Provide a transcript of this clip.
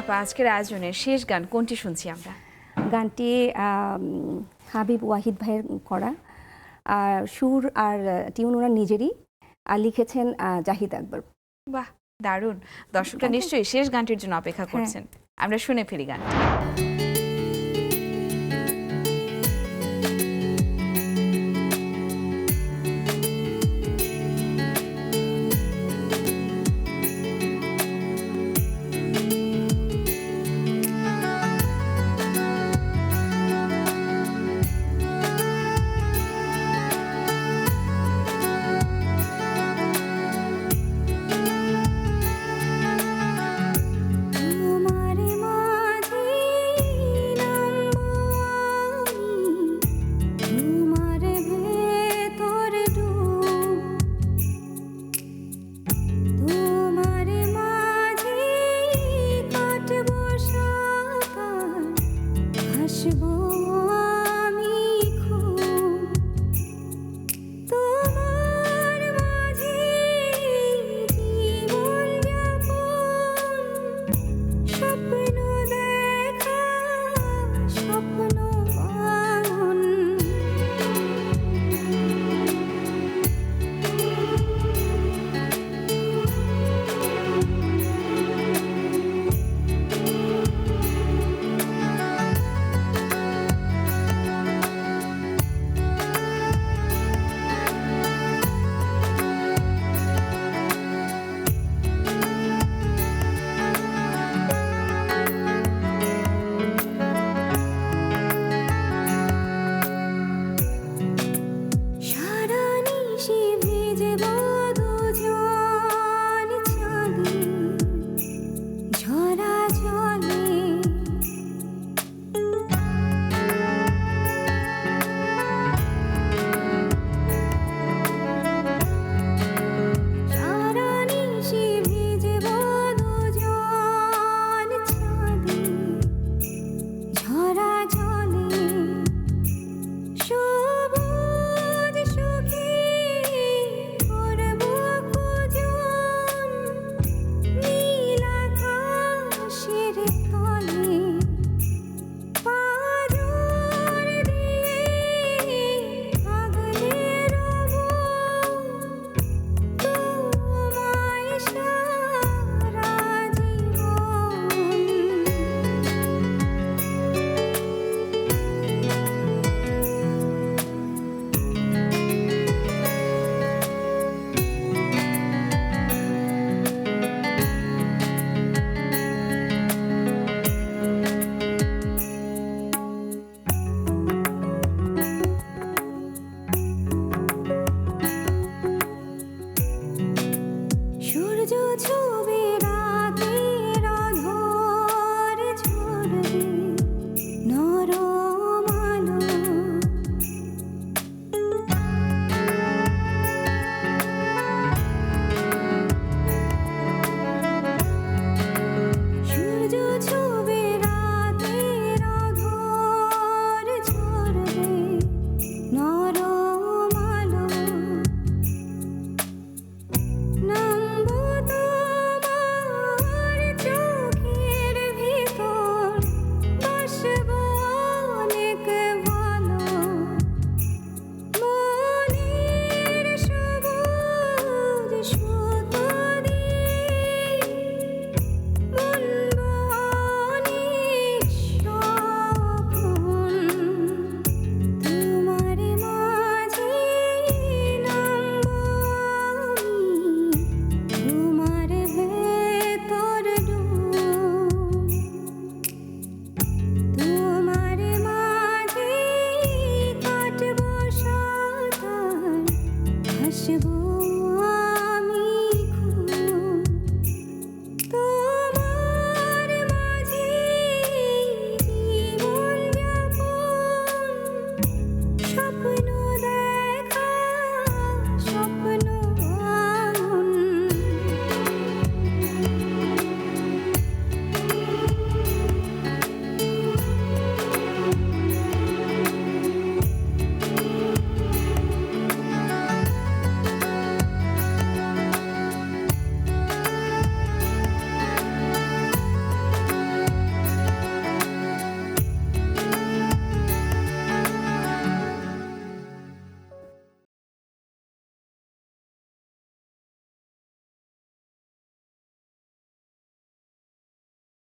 আপা আজকের আয়োজনের শেষ গান কোনটি শুনছি আমরা? গানটি হাবিব ওয়াহিদ ভাইয়ের করা। আর সুর আর টিউন ওনার নিজেরই। আর লিখেছেন জাহিদ আকবর। বাহ দারুণ। দর্শকরা নিশ্চয়ই শেষ গানটির জন্য অপেক্ষা করছেন। আমরা শুনে ফেলি গান Facebook. ti dolce.